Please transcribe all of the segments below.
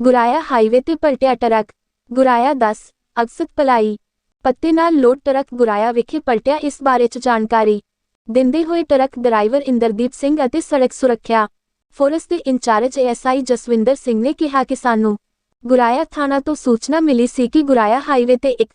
ਗੁਰਾਇਆ highway ਤੇ ਪਲਟਿਆ truck. ਗੁਰਾਇਆ 10 ਅਕਸਤ ply ਪੱਤੇ ਨਾਲ ਲੋਡ ਟਰੱਕ ਗੁਰਾਇਆ ਵਿਖੇ ਪਲਟਿਆ, ਇਸ ਬਾਰੇ ਚ ਜਾਣਕਾਰੀ। ਦਿੰਦੇ ਹੋਏ ਟਰੱਕ ਡਰਾਈਵਰ ਇੰਦਰਦੀਪ ਸਿੰਘ ਅਤੇ ਸੜਕ ਸੁਰੱਖਿਆ ਫੋਰਸ ਦੇ ਇੰਚਾਰਜ ਏਐਸਆਈ ਜਸਵਿੰਦਰ ਸਿੰਘ ਨੇ ਕਿਹਾ ਕਿ ਸਾਨੂੰ ਗੁਰਾਇਆ ਥਾਣਾ ਤੋਂ ਸੂਚਨਾ ਮਿਲੀ ਸੀ ਕਿ ਗੁਰਾਇਆ ਹਾਈਵੇ ਤੇ ਇੱਕ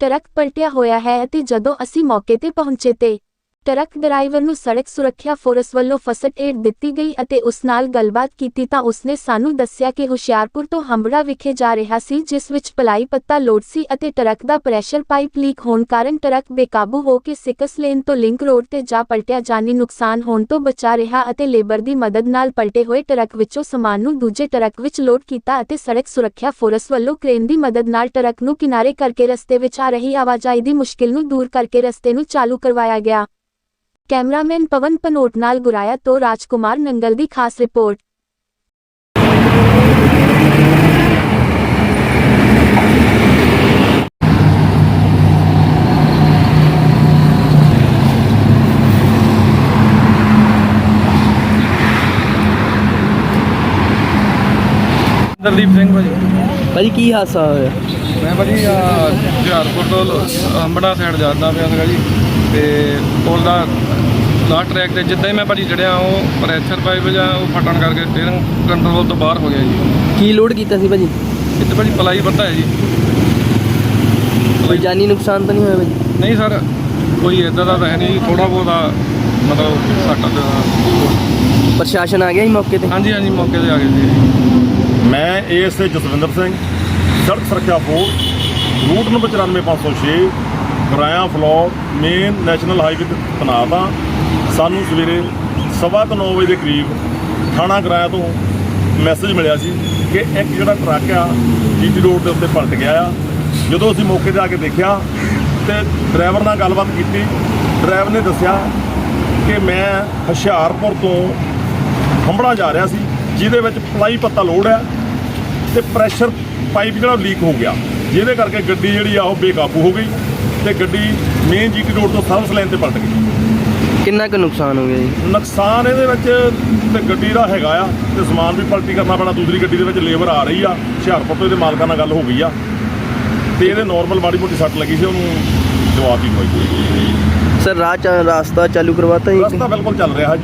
ਟਰੱਕ ਪਲਟਿਆ ਹੋਇਆ ਹੈ ਅਤੇ ਜਦੋਂ ਅਸੀਂ ਮੌਕੇ ਤੇ ਪਹੁੰਚੇ ਤੇ ਟਰੱਕ ਡਰਾਈਵਰ ਨੂੰ ਸੜਕ ਸੁਰੱਖਿਆ ਫੋਰਸ ਵੱਲੋਂ ਫਸਟ ਏਡ ਦਿੱਤੀ ਗਈ ਅਤੇ ਉਸ ਨਾਲ ਗੱਲਬਾਤ ਕੀਤੀ ਤਾਂ ਉਸਨੇ ਸਾਨੂੰ ਦੱਸਿਆ ਕਿ ਹੁਸ਼ਿਆਰਪੁਰ ਤੋਂ ਹੰਬੜਾ ਵਿਖੇ ਜਾ ਰਿਹਾ ਸੀ, ਜਿਸ ਵਿੱਚ ਪਲਾਈ ਪੱਤਾ ਲੋਡ ਸੀ ਅਤੇ ਟਰੱਕ ਦਾ ਪ੍ਰੈਸ਼ਰ ਪਾਈਪ ਲੀਕ ਹੋਣ ਕਾਰਨ ਟਰੱਕ ਬੇਕਾਬੂ ਹੋ ਕੇ ਸਿਕਸ ਲੇਨ ਤੋਂ ਲਿੰਕ ਰੋਡ ਤੇ ਜਾ ਪਲਟਿਆ, ਜਾਨੀ ਨੁਕਸਾਨ ਹੋਣ ਤੋਂ ਬਚਾ ਰਿਹਾ ਅਤੇ ਲੇਬਰ ਦੀ ਮਦਦ ਨਾਲ ਪਲਟੇ ਹੋਏ ਟਰੱਕ ਵਿੱਚੋਂ ਸਮਾਨ ਨੂੰ ਦੂਜੇ ਟਰੱਕ ਵਿੱਚ ਲੋਡ ਕੀਤਾ ਅਤੇ ਸੜਕ ਸੁਰੱਖਿਆ ਫੋਰਸ ਵੱਲੋਂ ਕ੍ਰੇਨ ਦੀ ਮਦਦ ਨਾਲ ਟਰੱਕ ਨੂੰ ਕਿਨਾਰੇ ਕਰਕੇ ਰਸਤੇ ਵਿੱਚ ਆ ਰਹੀ ਆਵਾਜਾਈ ਦੀ ਮੁਸ਼ਕਿਲ ਨੂੰ ਦੂਰ ਕਰਕੇ ਰਸਤੇ ਨੂੰ ਚਾਲੂ ਕਰਵਾਇਆ ਗਿਆ। ਕੈਮਰਾਮੈਨ ਪਵਨ ਪਨੋਟ ਨਾਲ ਗੁਰਾਇਆ ਤੋਂ ਰਾਜਕੁਮਾਰ ਨੰਗਲ ਦੀ ਖਾਸ ਰਿਪੋਰਟ। ਦਲਦੀਪ ਸਿੰਘ ਭਾਜੀ। ਭਾਜੀ ਕੀ ਹਾਦਸਾ ਹੋਇਆ? ਮੈਂ ਭਾਜੀ ਹੁਸ਼ਿਆਰਪੁਰ ਤੋਂ ਅੰਬੜਾ ਸਾਈਡ ਜਾਂਦਾ ਪਿਆ ਸੀਗਾ ਜੀ। ਤੇ ਪੁਲ ਦਾ ਲਾਸਟ ਟਰੈਕ ਤੇ ਜਿੱਦਾਂ ਹੀ ਮੈਂ ਭਾਜੀ ਚੜਿਆ ਉਹ ਪ੍ਰੈਸ਼ਰ ਪਾਈਪ ਜਾਂ ਉਹ ਫਟਣ ਕਰਕੇ ਸਟੀਅਰਿੰਗ ਕੰਟਰੋਲ ਤੋਂ ਬਾਹਰ ਹੋ ਗਿਆ ਜੀ। ਕੀ ਲੋਡ ਕੀਤਾ ਸੀ ਭਾਜੀ? ਇੱਥੇ ਭਾਜੀ ਪਲਾਈ ਪੱਤਾ ਹੈ ਜੀ। ਕੋਈ ਜਾਨੀ ਨੁਕਸਾਨ ਤਾਂ ਨਹੀਂ ਹੋਇਆ ਭਾਜੀ? ਨਹੀਂ ਸਰ ਕੋਈ ਇਦਾਂ ਦਾ ਤਾਂ ਹੈ ਨਹੀਂ ਥੋੜਾ ਬਹੁਤਾ ਮਤਲਬ ਸੱਟ ਦਾ ਪ੍ਰਸ਼ਾਸਨ ਆ ਗਿਆ ਸੀ ਮੌਕੇ ਤੇ? ਹਾਂਜੀ ਹਾਂਜੀ ਮੌਕੇ ਤੇ ਆ ਗਏ ਸੀ। ਮੈਂ ਏਐਸਏ ਜਸਵਿੰਦਰ ਸਿੰਘ ਸੜਕ ਸੁਰੱਖਿਆ force route number 94506 Goraya Phillaur main national highway ਤੇ ਤੈਨਾਤ ਹਾਂ ਸਾਨੂੰ ਸਵੇਰੇ ਸਵਾ ਕੁ ਨੌ ਵਜੇ ਦੇ ਕਰੀਬ ਥਾਣਾ ਗਰਾਇਆ ਤੋਂ ਮੈਸੇਜ ਮਿਲਿਆ ਸੀ ਕਿ ਇੱਕ ਜਿਹੜਾ ਟਰੱਕ ਆ, ਜੀਟੀ ਰੋਡ ਦੇ ਉੱਤੇ ਪਲਟ ਗਿਆ ਆ। ਜਦੋਂ ਅਸੀਂ ਮੌਕੇ ਤੇ ਆ ਕੇ ਦੇਖਿਆ ਤੇ ਡਰਾਈਵਰ ਨਾਲ ਗੱਲਬਾਤ ਕੀਤੀ, ਡਰਾਈਵਰ ਨੇ ਦੱਸਿਆ ਕਿ ਮੈਂ ਹੁਸ਼ਿਆਰਪੁਰ ਤੋਂ ਹੰਬੜਾ ਜਾ ਰਿਹਾ ਸੀ, ਜਿਹਦੇ ਵਿੱਚ ਪਲਾਈ ਪੱਤਾ ਲੋਡ ਹੈ ਤੇ ਪ੍ਰੈਸ਼ਰ ਪਾਈਪ ਜਿਹੜਾ ਲੀਕ ਹੋ ਗਿਆ। ਜਿਹਦੇ ਕਰਕੇ ਗੱਡੀ ਜਿਹੜੀ ਆ ਉਹ ਬੇਕਾਬੂ ਹੋ ਗਈ। ਤੇ ਗੱਡੀ ਮੇਨ ਜੀਟੀ ਰੋਡ ਤੋਂ ਸਰਵਿਸ ਲਾਈਨ ਤੇ ਪਲਟ ਗਈ। ਕਿੰਨਾ ਕੁ ਨੁਕਸਾਨ ਹੋ ਗਿਆ ਜੀ? ਨੁਕਸਾਨ ਇਹਦੇ ਵਿੱਚ ਤੇ ਗੱਡੀ ਦਾ ਹੈਗਾ ਆ ਤੇ ਸਮਾਨ ਵੀ ਪਲਟੀ ਕਰਨਾ ਪੈਣਾ ਦੂਸਰੀ ਗੱਡੀ ਦੇ ਵਿੱਚ ਲੇਬਰ ਆ ਰਹੀ ਆ ਹੁਸ਼ਿਆਰਪੁਰ ਤੋਂ ਇਹਦੇ ਮਾਲਕਾਂ ਨਾਲ ਗੱਲ ਹੋ ਗਈ ਆ। ਤੇ ਇਹਦੇ ਨਾਰਮਲ ਮਾੜੀ ਮੋਟੀ ਸੱਟ ਲੱਗੀ ਸੀ ਉਹਨੂੰ ਜਵਾਬ ਹੀ ਹੋਈ। ਸਰ ਰਾਹ ਚ ਰਾਸਤਾ ਚਾਲੂ ਕਰਵਾਤਾ ਜੀ? ਰਸਤਾ ਬਿਲਕੁਲ ਚੱਲ ਰਿਹਾ ਜੀ।